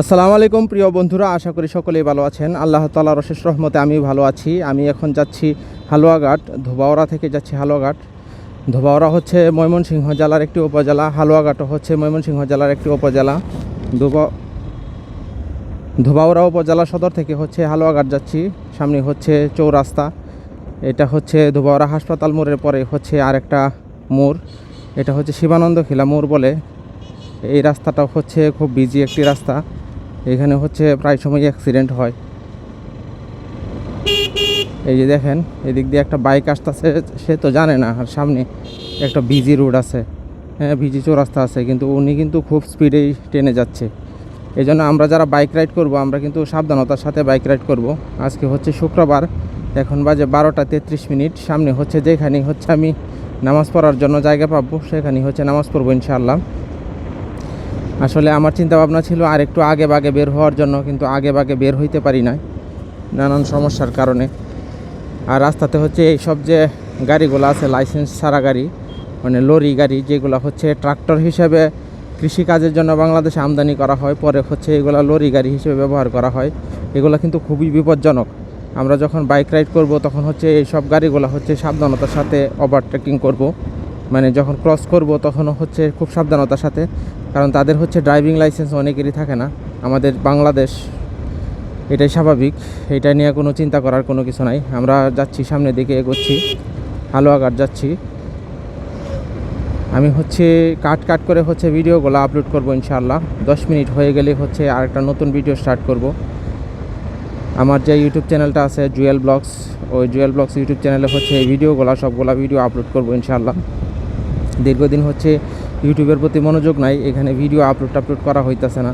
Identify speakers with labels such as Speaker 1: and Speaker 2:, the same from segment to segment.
Speaker 1: আসসালামু আলাইকুম, প্রিয় বন্ধুরা, আশা করি সকলেই ভালো আছেন। আল্লাহ তালার অশেষ রহমতে আমি ভালো আছি। আমি এখন যাচ্ছি হালুয়াঘাট ধোবাওড়া থেকে যাচ্ছি হালুয়াঘাট। ধোবাওড়া হচ্ছে ময়মনসিংহ জেলার একটি উপজেলা হালুয়াঘাটও হচ্ছে ময়মনসিংহ জেলার একটি উপজেলা। ধোবা ধোবাউড়া উপজেলা সদর থেকে হচ্ছে হালুয়াঘাট যাচ্ছি, সামনে হচ্ছে চৌরাস্তা। এটা হচ্ছে ধোবাউড়া হাসপাতাল মোড়ের পরে হচ্ছে আরেকটা মোড়। এটা হচ্ছে শিবানন্দ খিলা মোড় বলে। এই রাস্তাটা হচ্ছে খুব বিজি একটি রাস্তা। এখানে হচ্ছে প্রায় সময় অ্যাক্সিডেন্ট হয়। এই যে দেখেন, এদিক দিয়ে একটা বাইক আসতেছে, সে তো জানে না, আর সামনে একটা বিজি রোড আছে। হ্যাঁ বিজি চৌরাস্তা আছে, কিন্তু উনি কিন্তু খুব স্পিডেই ট্রেনে যাচ্ছে। এই জন্য আমরা যারা বাইক রাইড করব, আমরা কিন্তু সাবধানতার সাথে বাইক রাইড করব। আজকে হচ্ছে শুক্রবার, এখন বাজে বারোটা তেত্রিশ মিনিট। সামনে হচ্ছে যেখানে হচ্ছে আমি নামাজ পড়ার জন্য জায়গা পাবো সেখানে হচ্ছে নামাজ পড়ব ইনশাআল্লাহ। আসলে আমার চিন্তা ভাবনা ছিল আর একটু আগে বাগে বের হওয়ার জন্য, কিন্তু আগে বাগে বের হইতে পারি না নানান সমস্যার কারণে। আর রাস্তাতে হচ্ছে এইসব যে গাড়িগুলো আছে, লাইসেন্স ছাড়া গাড়ি মানে লরি গাড়ি, যেগুলো হচ্ছে ট্রাক্টর হিসেবে কৃষিকাজের জন্য বাংলাদেশে আমদানি করা হয়, পরে হচ্ছে এগুলো লরি গাড়ি হিসেবে ব্যবহার করা হয়, এগুলো কিন্তু খুবই বিপজ্জনক। আমরা যখন বাইক রাইড করব, তখন হচ্ছে এই সব গাড়িগুলো হচ্ছে সাবধানতার সাথে ওভারটেকিং করব। মানে যখন ক্রস করব, তখনও হচ্ছে খুব সাবধানতার সাথে কারণ তাদের হচ্ছে ড্রাইভিং লাইসেন্স অনেকেরই থাকে না। আমাদের বাংলাদেশ, এটাই স্বাভাবিক। এটা নিয়ে কোনো চিন্তা করার কোনো কিছু নাই। আমরা যাচ্ছি, সামনের দিকে এগোচ্ছি। হালুয়াঘাট যাচ্ছি। আমি হচ্ছে কাট কাট করে হচ্ছে ভিডিওগুলো আপলোড করব ইনশাআল্লাহ। দশ মিনিট হয়ে গেলে হচ্ছে আর একটা নতুন ভিডিও স্টার্ট করব। আমার যে ইউটিউব চ্যানেলটা আছে জুয়েল ব্লগস ওই জুয়েল ব্লগস ইউটিউব চ্যানেলে হচ্ছে এই ভিডিওগুলো, সবগুলা ভিডিও আপলোড করব ইনশাআল্লাহ। দীর্ঘদিন হচ্ছে ইউটিউবের প্রতি মনোযোগ নাই, এখানে ভিডিও আপলোড আপলোড করা হইতেছে না।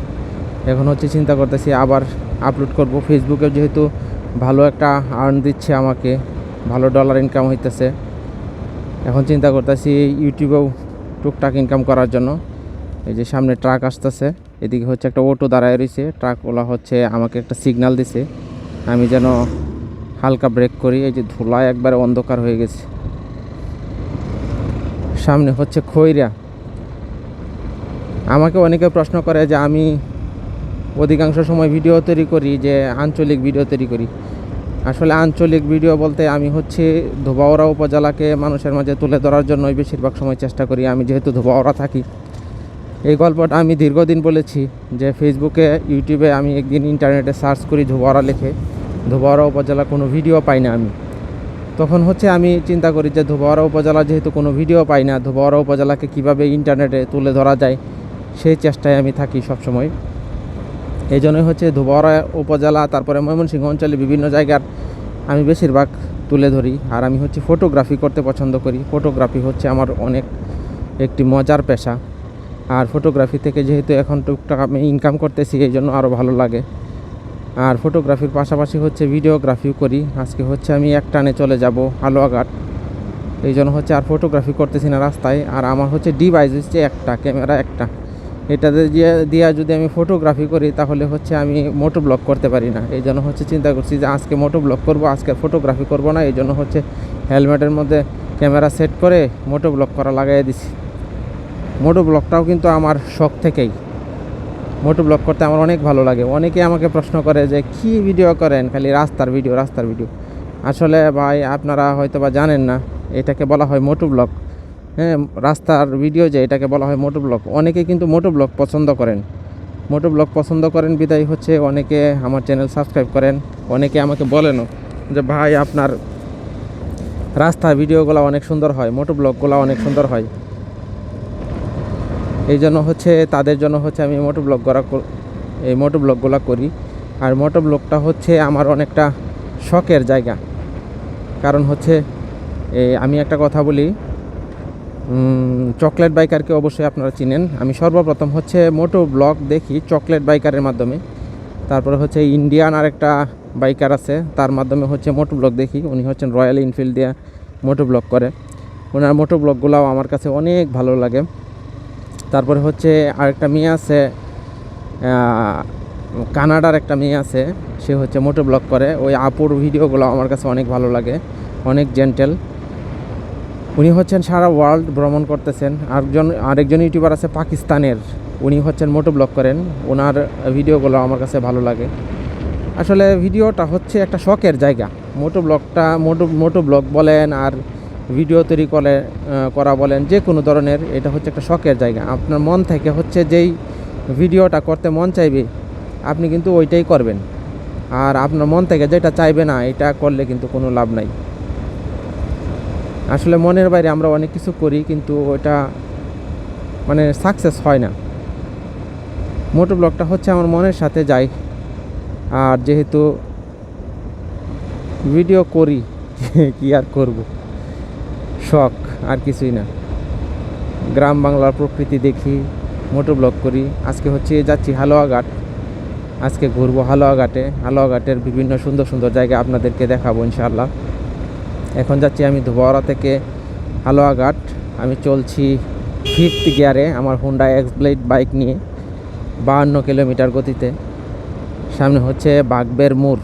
Speaker 1: এখন হচ্ছে চিন্তা করতেছি, আবার আপলোড করব। ফেসবুকে যেহেতু ভালো একটা আর্ন দিচ্ছে আমাকে, ভালো ডলার ইনকাম হইতেছে। এখন চিন্তা করতেছি ইউটিউবেও টুকটাক ইনকাম করার জন্য। এই যে সামনে ট্রাক আসতেছে, এদিকে হচ্ছে একটা অটো দাঁড়ায় রয়েছে ট্রাকওয়ালা হচ্ছে আমাকে একটা সিগন্যাল দিছে, আমি যেন হালকা ব্রেক করি। এই যে ধুলায় একবারে অন্ধকার হয়ে গেছে। সামনে হচ্ছে খৈরা। আমাকে অনেকে প্রশ্ন করে যে আমি অধিকাংশ সময় ভিডিও তৈরি করি যে আঞ্চলিক ভিডিও তৈরি করি। আসলে আঞ্চলিক ভিডিও বলতে আমি হচ্ছে ধোবাওড়া উপজেলাকে মানুষের মাঝে তুলে ধরার জন্যই বেশিরভাগ সময় চেষ্টা করি। আমি যেহেতু ধোবাওড়া থাকি। এই গল্পটা আমি দীর্ঘদিন বলেছি যে ফেসবুকে, ইউটিউবে আমি একদিন ইন্টারনেটে সার্চ করি ধোবাওড়া লিখে। ধোবাওড়া উপজেলা কোনো ভিডিও পাই না আমি। তখন হচ্ছে আমি চিন্তা করি যে ধোবাওড়া উপজেলা যেহেতু কোনো ভিডিও পাই না, ধোবাওড়া উপজেলাকে কীভাবে ইন্টারনেটে তুলে ধরা যায়? সেই চেষ্টায় আমি থাকি সবসময়। এই জন্যই হচ্ছে ধোবাওড়া উপজেলা, তারপরে ময়মনসিংহ অঞ্চলে বিভিন্ন জায়গার আমি বেশিরভাগ তুলে ধরি। আর আমি হচ্ছে ফটোগ্রাফি করতে পছন্দ করি। ফটোগ্রাফি হচ্ছে আমার অনেক একটি মজার পেশা। আর ফটোগ্রাফি থেকে যেহেতু এখন টুকটাক আমি ইনকাম করতেছি এই জন্য আরও ভালো লাগে। আর ফটোগ্রাফির পাশাপাশি হচ্ছে ভিডিওগ্রাফিও করি। আজকে হচ্ছে আমি এক টানে চলে যাব, হালুয়াঘাট। এই জন্য হচ্ছে আর ফটোগ্রাফি করতেছি না রাস্তায়। আর আমার হচ্ছে ডিভাইস হচ্ছে একটা, ক্যামেরা একটা। এটাতে দিয়ে যদি আমি ফটোগ্রাফি করি, তাহলে হচ্ছে আমি মোটো ব্লগ করতে পারি না। এই জন্য হচ্ছে চিন্তা করছি যে আজকে মোটো ব্লগ করব, আজকে ফটোগ্রাফি করব না। এই জন্য হচ্ছে হেলমেটের মধ্যে ক্যামেরা সেট করে মোটো ব্লগ করা লাগাই দিছি। মোটো ব্লগটাও কিন্তু আমার শখ থেকেই। মোটো ব্লগ করতে আমার অনেক ভালো লাগে। অনেকে আমাকে প্রশ্ন করে যে, কি ভিডিও করেন? খালি রাস্তার ভিডিও রাস্তার ভিডিও আসলে ভাই, আপনারা হয়তো বা জানেন না, এটাকে বলা হয় মোটো ব্লগ রাস্তার ভিডিও যে এটাকে বলা হয় মোটো ব্লগ অনেকে কিন্তু মোটো ব্লগ পছন্দ করেন। মোটো ব্লগ পছন্দ করেন, বিদায় হচ্ছে। অনেকে আমার চ্যানেল সাবস্ক্রাইব করেন, অনেকে আমাকে বলেনও যে, ভাই, আপনার রাস্তার ভিডিওগুলো অনেক সুন্দর হয় মোটো ব্লগগুলো অনেক সুন্দর হয়। এই জন্য হচ্ছে, তাদের জন্য হচ্ছে আমি মোটো ব্লগ করা, এই মোটো ব্লগগুলো করি। আর মোটো ব্লগটা হচ্ছে আমার অনেকটা শখের জায়গা। কারণ হচ্ছে আমি একটা কথা বলি চকলেট বাইকারকে অবশ্যই আপনারা চিনেন। আমি সর্বপ্রথম হচ্ছে মোটো ব্লগ দেখি চকলেট বাইকারের মাধ্যমে। তারপরে হচ্ছে ইন্ডিয়ান আরেকটা বাইকার আছে, তার মাধ্যমে হচ্ছে মোটো ব্লগ দেখি। উনি হচ্ছেন রয়্যাল এনফিল্ড দিয়ে মোটো ব্লগ করে। ওনার মোটো ব্লগগুলোও আমার কাছে অনেক ভালো লাগে। তারপরে হচ্ছে আরেকটা মেয়ে আছে কানাডার একটা মেয়ে আছে, সে হচ্ছে মোটো ব্লগ করে। ওই আপুর ভিডিওগুলো আমার কাছে অনেক ভালো লাগে, অনেক জেন্টেল উনি হচ্ছেন সারা ওয়ার্ল্ড ভ্রমণ করতেছেন। আরেকজন আরেকজন ইউটিউবার আছে পাকিস্তানের। উনি হচ্ছেন মোটো ব্লগ করেন। ওনার ভিডিওগুলো আমার কাছে ভালো লাগে। আসলে ভিডিওটা হচ্ছে একটা শখের জায়গা। মোটো ব্লগটা, মোটো মোটো ব্লগ বলেন আর ভিডিও তৈরি করে করা বলেন, যে কোনো ধরনের, এটা হচ্ছে একটা শখের জায়গা। আপনার মন থেকে হচ্ছে যেই ভিডিওটা করতে মন চাইবে, আপনি কিন্তু ওইটাই করবেন। আর আপনার মন থেকে যেটা চাইবে না, এটা করলে কিন্তু কোনো লাভ নাই। আসলে মনের বাইরে আমরা অনেক কিছু করি, কিন্তু ওটা মানে সাকসেস হয় না। মোটো ব্লগটা হচ্ছে আমার মনের সাথে যাই। আর যেহেতু ভিডিও করি, কি আর করব? শখ, আর কিছুই না। গ্রাম বাংলার প্রকৃতি দেখি, মোটো ব্লগ করি। আজকে হচ্ছে যাচ্ছি হালুয়াঘাট। আজকে ঘুরবো হালুয়াঘাটে। হালুয়াঘাটের বিভিন্ন সুন্দর সুন্দর জায়গা আপনাদেরকে দেখাবো ইনশাআল্লাহ। এখন যাচ্ছি আমি ধোবাওড়া থেকে হালুয়াঘাট। আমি চলছি ফিফথ গিয়ারে আমার হুন্ডা এক্স ব্লেড বাইক নিয়ে বাহান্ন কিলোমিটার গতিতে। সামনে হচ্ছে বাগবের মোড়,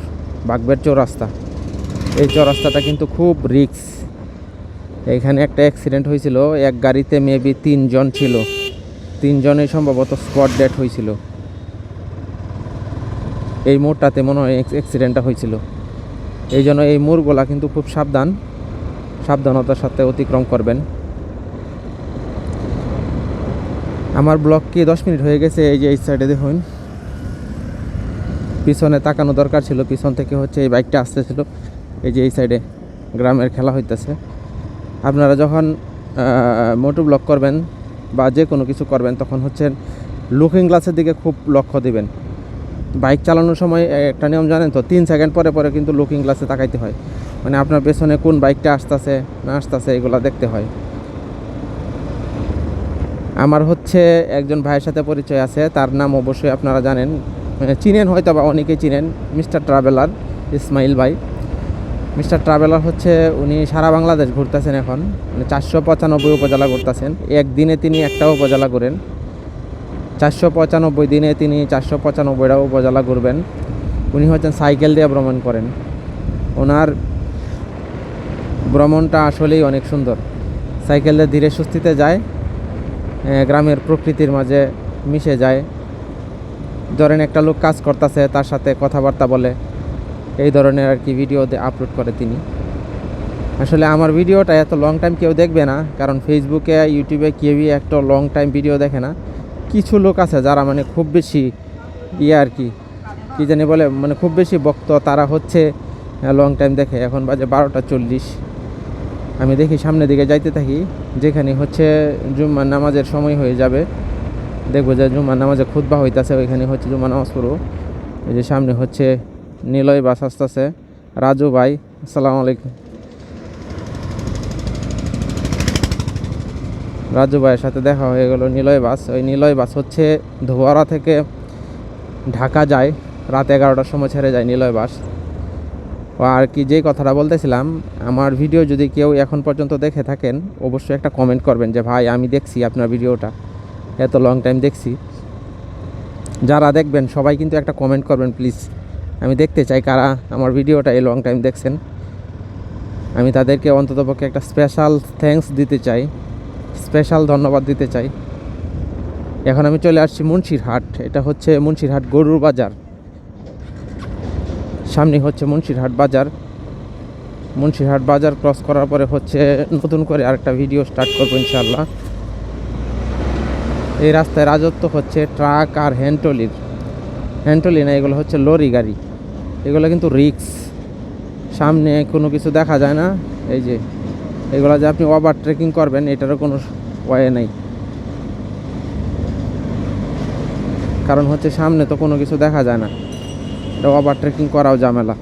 Speaker 1: বাগবের চৌরাস্তা। এই চৌরাস্তাটা কিন্তু খুব রিক্স এখানে একটা অ্যাক্সিডেন্ট হয়েছিল, এক গাড়িতে মেবি তিনজন ছিল। তিনজনেই সম্ভবত স্পট ডেট হয়েছিল। এই মোড়টাতে মনে হয় অ্যাক্সিডেন্টটা হয়েছিল। এই জন্য এই মোড়গুলা কিন্তু খুব সাবধান। সাবধানতার সাথে অতিক্রম করবেন। আমার ব্লক কি দশ মিনিট হয়ে গেছে? এই যে এই সাইডে দেখুন। পিছনে তাকানো দরকার ছিল। পিছন থেকে হচ্ছে এই বাইকটা আসতেছিল। এই যে এই সাইডে গ্রামের খেলা হইতেছে। আপনারা যখন মোটু ব্লক করবেন বা যে কোনো কিছু করবেন, তখন হচ্ছে লুকিং গ্লাসের দিকে খুব লক্ষ্য দিবেন। বাইক চালানোর সময় একটা নিয়ম জানেন তো, তিন সেকেন্ড পরে পরে কিন্তু লুকিং গ্লাসে তাকাইতে হয়। মানে আপনার পেছনে কোন বাইকটা আসতেছে, না আসতেছে, এগুলো দেখতে হয়। আমার হচ্ছে একজন ভাইয়ের সাথে পরিচয় আছে, তার নাম অবশ্যই আপনারা জানেন। মানে চিনেন হয়তো বা অনেকেই চিনেন, মিস্টার ট্রাভেলার, ইসমাইল ভাই। মিস্টার ট্রাভেলার হচ্ছে, উনি সারা বাংলাদেশ ঘুরতেছেন এখন। মানে চারশো পঁচানব্বই উপজেলা ঘুরতেছেন। একদিনে তিনি একটা উপজেলা ঘুরেন। চারশো পঁচানব্বই দিনে তিনি চারশো পঁচানব্বইটা উপজেলা ঘুরবেন। উনি হচ্ছেন সাইকেল দিয়ে ভ্রমণ করেন। ওনার ভ্রমণটা আসলেই অনেক সুন্দর। সাইকেল দিয়ে ধীরে সুস্থিতে যায় গ্রামের প্রকৃতির মাঝে মিশে যায়। ধরেন একটা লোক কাজ করতেছে, তার সাথে কথাবার্তা বলে। এই ধরনের আর কি ভিডিও আপলোড করে তিনি। আসলে আমার ভিডিওটা এত লং টাইম কেউ দেখবে না, কারণ ফেসবুকে ইউটিউবে কেউই একটা লং টাইম ভিডিও দেখে না। কিছু লোক আছে যারা মানে খুব বেশি ইয়ে আর কি, কী জানি বলে মানে খুব বেশি বক্ত তারা হচ্ছে লং টাইম দেখে, এখন বাজে বারোটা চল্লিশ। আমি দেখি সামনের দিকে যাইতে থাকি, যেখানে হচ্ছে জুম্মার নামাজের সময় হয়ে যাবে। দেখব যে জুম্মার নামাজে খুদ্া হইতাছে, ওইখানে হচ্ছে জুম্মা নামাজ পড়ব। এই যে সামনে হচ্ছে নিলয় বাস আসতেছে। রাজু ভাই, আসসালামু আলাইকুম। রাজু ভাইয়ের সাথে দেখা হয়ে গেল নিলয় বাস। ওই নিলয় বাস হচ্ছে ধোয়ারা থেকে ঢাকা যায়, রাত এগারোটার সময় ছেড়ে যায় নিলয় বাস। আর কি যেই কথাটা বলতেছিলাম, আমার ভিডিও যদি কেউ এখন পর্যন্ত দেখে থাকেন, অবশ্যই একটা কমেন্ট করবেন যে, ভাই, আমি দেখছি আপনার ভিডিওটা। এত লং টাইম দেখছি। যারা দেখবেন, সবাই কিন্তু একটা কমেন্ট করবেন, প্লিজ, আমি দেখতে চাই কারা আমার ভিডিওটা এই লং টাইম দেখছেন। আমি তাদেরকে অন্ততপক্ষে একটা স্পেশাল থ্যাঙ্কস দিতে চাই। স্পেশাল ধন্যবাদ দিতে চাই। এখন আমি চলে আসছি মুন্সিরহাট। এটা হচ্ছে মুন্সিরহাট গরুর বাজার। সামনে হচ্ছে মুন্সিরহাট বাজার। মুন্সিরহাট বাজার ক্রস করার পরে হচ্ছে নতুন করে আরেকটা ভিডিও স্টার্ট করব ইনশাল্লাহ এই রাস্তায় রাজত্ব হচ্ছে ট্রাক আর হ্যান্ডটলির হ্যান্ডটলি না, এগুলো হচ্ছে লরি গাড়ি। এগুলো কিন্তু রিক্স সামনে কোনো কিছু দেখা যায় না। এই যে এগুলো যে আপনি ওভার ট্রেকিং করবেন, এটারও কোনো ওয়ে নেই। কারণ হচ্ছে সামনে তো কোনো কিছু দেখা যায় না। এটা ওভার ট্রেকিং করাও ঝামেলা।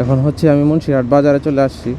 Speaker 1: এখন হচ্ছে আমি মুন্সিরহাট বাজারে চলে আসছি।